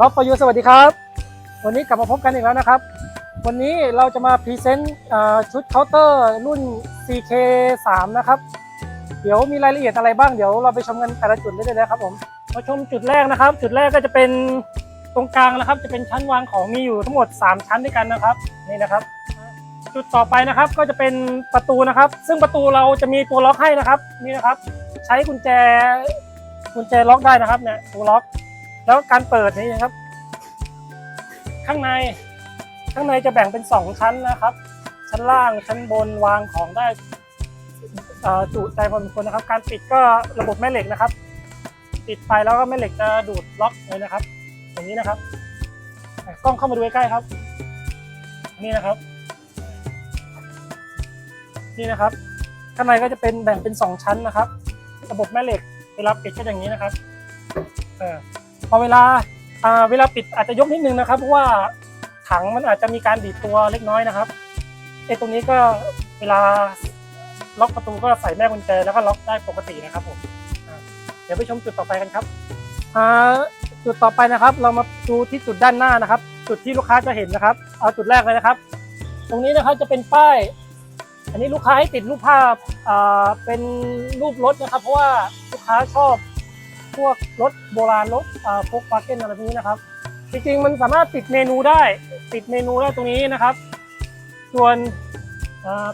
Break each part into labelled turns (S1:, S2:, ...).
S1: ล็อกประยูสวัสดีครับ วันนี้กลับมาพบกันอีกแล้วนะครับ วันนี้เราจะมาพรีเซนต์ชุดเคาน์เตอร์รุ่น CK3 นะครับ เดี๋ยวมีรายละเอียดอะไรบ้างเดี๋ยวเราไปชมกันแต่ละจุดได้เลยนะครับผมมาชมจุดแรกนะครับ จุดแรกก็จะเป็นตรงกลางนะครับ จะเป็นชั้นวางของมีอยู่ทั้งหมด 3 ชั้นด้วยกันนะครับนี่นะครับ จุดต่อไปนะครับก็จะเป็นประตูนะครับ ซึ่งประตูเราจะมีตัวล็อกให้นะครับนี่นะครับ ใช้กุญแจกุญแจล็อกได้นะครับเนี่ยตัวล็อก แล้วการเปิดนี่นะครับ ข้างในข้างในจะแบ่งเป็น 2 ชั้นนะครับ ชั้นล่างชั้นบนวางของได้เอ่อจุใจพอสมควรนะครับ การปิดก็ระบบแม่เหล็กนะครับ ปิดไปแล้วก็แม่เหล็กจะดูดล็อกเลยนะครับ อย่างนี้นะครับกล้องเข้ามาดูใกล้ๆครับ นี่นะครับ นี่นะครับ ข้างในก็จะเป็นแบ่งเป็น 2 ชั้นนะครับ ระบบแม่เหล็กเวลาปิดก็อย่างนี้นะครับ เออ พอเวลาเวลาปิดอาจจะยกนิดนึงนะครับ เพราะว่าถังมันอาจจะมีการดีดตัวเล็กน้อยนะครับไอ้ตรงนี้ก็เวลาล็อกประตูก็ใส่แม่กุญแจแล้วก็ล็อกได้ปกตินะครับผมเดี๋ยวไปชมจุดต่อไปกันครับจุดต่อไปนะครับ เรามาดูที่จุดด้านหน้านะครับ จุดที่ลูกค้าจะเห็นนะครับ เอาจุดแรกเลยนะครับ ตรงนี้นะครับจะเป็นป้าย อันนี้ลูกค้าให้ติดรูปภาพเป็นรูปรถนะครับ เพราะว่าลูกค้าชอบ พวกรถโบราณรถอ่าพวกปาเก้นอะไรพวกนี้นะครับ จริงๆมันสามารถติดเมนูได้ติดเมนูได้ตรงนี้นะครับ ส่วน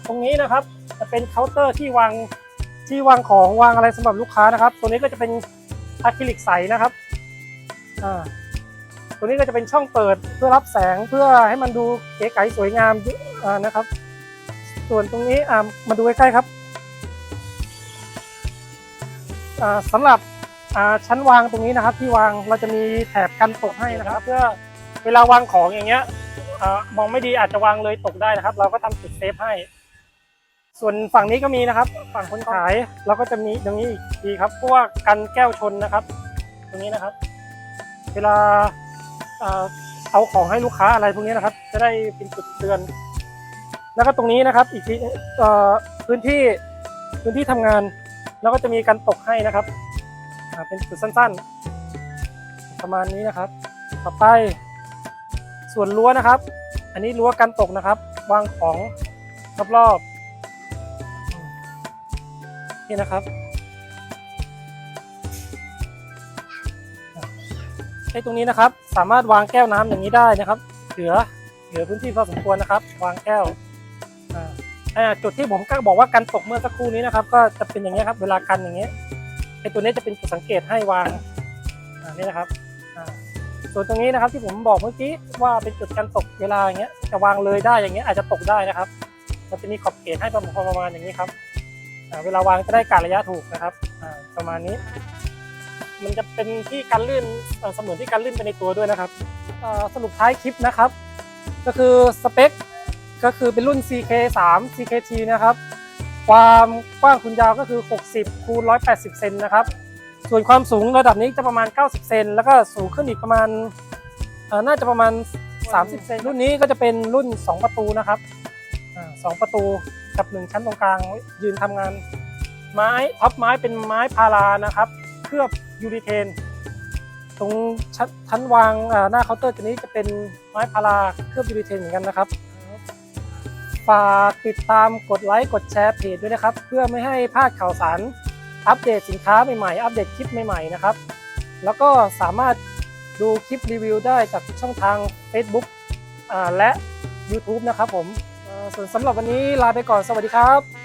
S1: ตรงนี้นะครับจะเป็นเคาน์เตอร์ที่วางที่วางของวางอะไรสำหรับลูกค้านะครับ ตัวนี้ก็จะเป็นอะคริลิกใสนะครับตัวนี้ก็จะเป็นช่องเปิดเพื่อรับแสงเพื่อให้มันดูเก๋ไก๋สวยงามนะครับ ส่วนตรงนี้มาดูใกล้ๆครับอ่าสำหรับ ชั้นวางตรงนี้นะครับ ที่วางเราจะมีแถบกันตกให้นะครับ เพื่อเวลาวางของอย่างเงี้ยมองไม่ดีอาจจะวางเลยตกได้นะครับ เราก็ทำจุดเซฟให้ ส่วนฝั่งนี้ก็มีนะครับ ฝั่งคนขายเราก็จะมีตรงนี้อีกทีครับเพราะว่ากันแก้วชนนะครับ ตรงนี้นะครับ เวลาเอาของให้ลูกค้าอะไรพวกนี้นะครับ จะได้เป็นจุดเตือน แล้วก็ตรงนี้นะครับ อีกทีพื้นที่พื้นที่ทำงาน แล้วก็จะมีการตกให้นะครับ เป็นจุดสั้นๆ ประมาณนี้นะครับ ต่อไป ส่วนรั้วนะครับ อันนี้รั้วกันตกนะครับ วางของรอบๆอืมนี่นะครับไอ้ตรงนี้นะครับ สามารถวางแก้วน้ำอย่างนี้ได้นะครับ เหลือเหลือพื้นที่พอสมควรนะครับ วางแก้วอ่าอ่าจุดที่ผมก็บอกว่ากันตกเมื่อสักครู่นี้นะครับ ก็จะเป็นอย่างนี้ครับ เวลากันอย่างเงี้ ไอตัวนี้จะเป็นจุดสังเกตให้วางอ่านี่นะครับอ่าส่วนตรงนี้นะครับที่ผมบอกเมื่อกี้ว่าเป็นจุดกันตกเวลาอย่างเงี้ยจะวางเลยได้อย่างเงี้ยอาจจะตกได้นะครับมันจะมีขอบเขตให้ประมาณประมาณอย่างนี้ครับอ่าเวลาวางจะได้การระยะถูกนะครับอ่าประมาณนี้ มันจะเป็นที่กันลื่นเสมือนที่กันลื่นไปในตัวด้วยนะครับอ่าสรุปท้ายคลิปนะครับ ก็คือสเปคก็คือเป็นรุ่น CK3 CKT นะครับ ความกว้างคุณยาวก็คือ 60คูณ180 เซนนะครับ ส่วนความสูงระดับนี้จะประมาณ 90 เซนแล้วก็สูงขึ้นอีกประมาณน่าจะประมาณ 30 เซนรุ่นนี้ก็จะเป็นรุ่น 2 ประตูนะครับสองประตูกับ 1 ชั้นตรงกลางยืนทำงาน ไม้ท็อปไม้เป็นไม้พารานะครับ เคลือบยูริเทน ตรงชั้นวางหน้าเคาน์เตอร์ตัวนี้จะเป็นไม้พาราเคลือบยูริเทนเหมือนกันนะครับ ฝากติดตามกดไลค์กดแชร์เพจด้วยนะครับ เพื่อไม่ให้พลาดข่าวสาร อัปเดตสินค้าใหม่ๆ อัปเดตคลิปใหม่ๆนะครับ แล้วก็สามารถดูคลิปรีวิวได้จากทุกช่องทาง Facebook และ YouTube นะครับผมส่วนสำหรับวันนี้ลาไปก่อนสวัสดีครับ